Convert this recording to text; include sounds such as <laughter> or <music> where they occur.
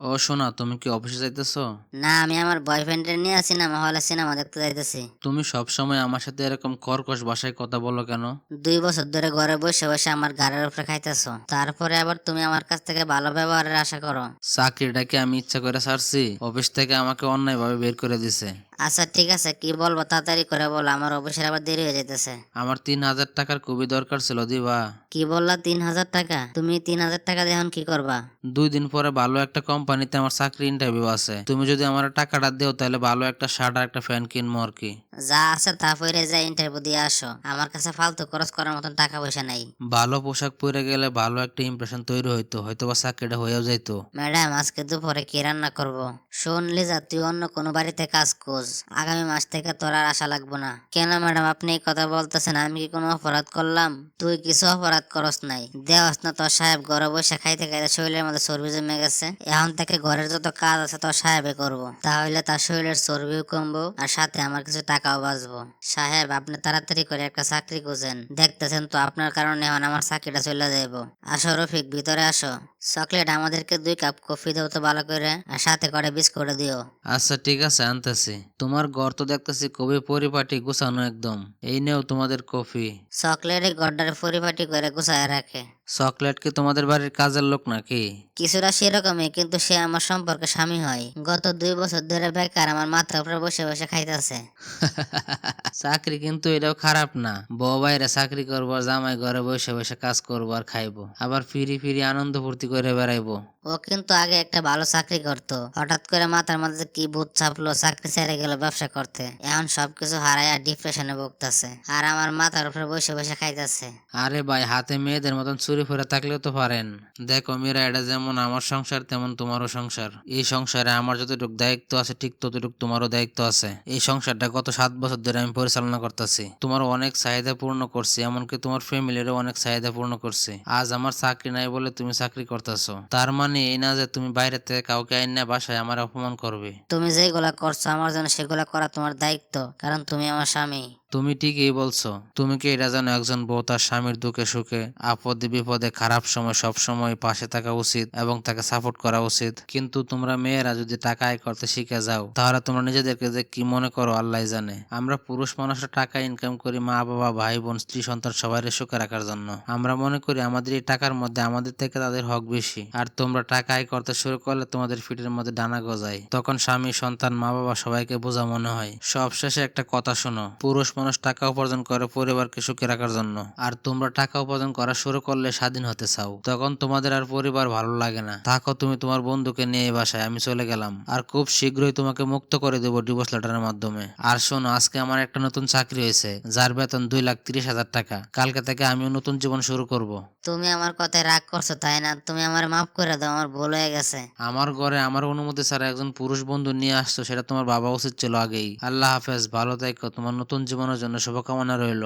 ও শোনা তুমি কি অফিসে যাইতেছো? না আমি আমার বয়ফ্রেন্ডের নিয়ে সিনেমা হলে সিনেমা দেখতে যাইতেছি। তুমি সব সময় আমার সাথে এরকম কর্কশ ভাষায় কথা বলো কেন? দুই বছর ধরে ঘরে বসে বসে আমার গাড়ির উপরে খাইতেছো। তারপরে আবার তুমি আমার কাছ থেকে ভালো ব্যবহারের আশা করো। চাকরিটাকে আমি ইচ্ছা করে ছাড়ছি অফিস থেকে আমাকে অন্যায়ভাবে বের করে দিছে। আচ্ছা ঠিক আছে কি বলব? তাড়াতাড়ি করে বল আমার অফিসের আবার দেরি হয়ে যাইতেছে। আমার তিন হাজার টাকার খুবই দরকার ছিল দিবা? কি বললা তিন হাজার টাকা? তুমি তিন হাজার টাকা দিয়ে এখন কি করবা? দুই দিন পরে ভালো একটা কোম্পানিতে আমার চাকরি ইন্টারভিউ আছে। তুমি যদি আমার টাকাটা দেও তাহলে ভালো একটা শার্ট আর একটা ফ্যান কিনবো আর কি। যা আছে তা পরে যা ইন্টারভিউ দিয়ে আসো। আমার কাছে ফালতু খরচ করার মতন টাকা পয়সা নাই। ভালো পোশাক পরে গেলে ভালো একটা ইমপ্রেশন তৈরি হইতো হয়তো বা চাকরিটা হয়েও যাইতো। ম্যাডাম আজকে দুপুরে কি রান্না করব? শোন লিজা তুই অন্য কোনো বাড়িতে কাজ খোঁজ। আগামী মাস থেকে তোর আর আশা লাগবো না। কেন ম্যাডাম, আপনি এই কথা বলতেছেন, আমি কি কোনো অপরাধ করলাম? তুই কিছু অপরাধ করস নাই। দেওয়াস না তোর সাহেব, ঘরে বসে খাইতে খাইতে শরীরের মধ্যে চর্বি জমে গেছে। এখন থেকে ঘরের যত কাজ আছে তোর সাহেবে করব। তাহলে তার শরীরের চর্বিও কমবো, আর সাথে আমার কিছু টাকাও বাঁচবো। সাহেব, আপনি তাড়াতাড়ি করে একটা চাকরি খুঁজেন। দেখতেছেন তো আপনার কারণে এখন আমার চাকরিটা চলে যাইবো। আসো রফিক, ভিতরে আসো। চকলেট আমাদেরকে দুই কাপ কফি দাও তো ভালো করে, আর সাথে করে বিস্কুট দিও। আচ্ছা ঠিক আছে, আনতেছি। তোমার ঘর তো দেখতেছি কবি পরিপাটি গুছানো একদম। এই নেও তোমাদের কফি। চকলেটে গড্ডার পরিপাটি করে গুছায় রাখে। চকলেট কি তোমাদের বাড়ির কাজের লোক নাকি? কিছুটা সেরকমই কিন্তু সে আমার সম্পর্কে স্বামী হয়। গত দুই বছর ধরে বেকার আমার মাথার উপরে বসে বসে খাইতেছে। <laughs> চাকরি কিন্তু এটাও খারাপ না। বউ বাইরে চাকরি করব জামাই ঘরে বসে বসে কাজ করব আর খাইবো। আবার ফিরি ফিরি আনন্দ ফুর্তি করে বেড়াইবো। ও কিন্তু আগে একটা ভালো চাকরি করতো। হঠাৎ করে মাথার মধ্যে কি ভূত চাপলো চাকরি ছেড়ে গেল ব্যবসা করতে। এখন সবকিছু আর ডিপ্রেশনে ভুগতেছে। আর আমার মাথার উপরে বসে বসে খাইতেছে। আরে ভাই হাতে মেয়েদের মতন চুরি ফেরা থাকলেও তো পারেন। দেখো মেয়েরা এটা যেমন আমার সংসার তেমন তোমারও সংসার। এই সংসারে আমার যতটুকু দায়িত্ব আছে ঠিক ততটুকু তোমারও দায়িত্ব আছে। এই সংসারটা গত সাত বছর ধরে আমি পরিচালনা করতেছি। তোমার অনেক চাহিদা পূর্ণ করছি এমনকি তোমার ফ্যামিলিরও অনেক চাহিদা পূর্ণ করছি। আজ আমার চাকরি নাই বলে তুমি চাকরি করতেছো। তার মানে এই না যে তুমি বাইরে থেকে কাউকে আইন না বাসায় আমার অপমান করবে। তুমি যেগুলা করছ আমার জন্য সেগুলা করা তোমার দায়িত্ব কারণ তুমি আমার স্বামী। তুমি ঠিকই বলছো। তুমি কি এটা জানো একজন বউ তার স্বামীর দুঃখে সুখে আপদে বিপদে খারাপ সময় সব সময় পাশে থাকা উচিত এবং তাকে সাপোর্ট করা উচিত? কিন্তু তোমরা মেয়েরা যদি টাকা আয় করতে শিখে যাও তাহলে তোমরা নিজেদেরকে যে কি মনে করো আল্লাহ জানে। আমরা পুরুষ মানুষরা টাকা ইনকাম করি মা, বাবা, ভাই, বোন, স্ত্রী, সন্তান সবাই সুখে রাখার জন্য। আমরা মনে করি আমাদের এই টাকার মধ্যে আমাদের থেকে তাদের হক বেশি। আর তোমরা টাকা আয় করতে শুরু করলে তোমাদের ফিটের মধ্যে ডানা গজায়। তখন স্বামী, সন্তান, মা, বাবা সবাইকে বোঝা মনে হয়। সব শেষে একটা কথা শোনো, পুরুষ মানুষ টাকা উপার্জন করে পরিবারকে সুখে রাখার জন্য। আর তোমরা টাকা উপার্জন করা শুরু করলে স্বাধীন হতে চাও। তখন তোমাদের আর পরিবার ভালো লাগে না। থাকো তুমি তোমার বন্ধুকে নিয়ে এই বাসায়, আমি চলে গেলাম। আর খুব শীঘ্রই তোমাকে মুক্ত করে দেবো ডিভোর্স লেটারের মাধ্যমে। আর শোনো, আজকে আমার একটা নতুন চাকরি হয়েছে যার বেতন দুই লাখ তিরিশ হাজার টাকা। কালকে থেকে আমিও নতুন জীবন শুরু করব। তুমি আমার কথায় রাগ করছ তাই না? তুমি আমার মাফ করে দাও আমার ভুল হয়ে গেছে। আমার ঘরে আমার অনুমতি ছাড়া একজন পুরুষ বন্ধু নিয়ে আসতো সেটা তোমার বাবা উচিত ছিল আগেই। আল্লাহ হাফেজ ভালো থাকো তোমার নতুন জীবনের জন্য শুভকামনা রইল।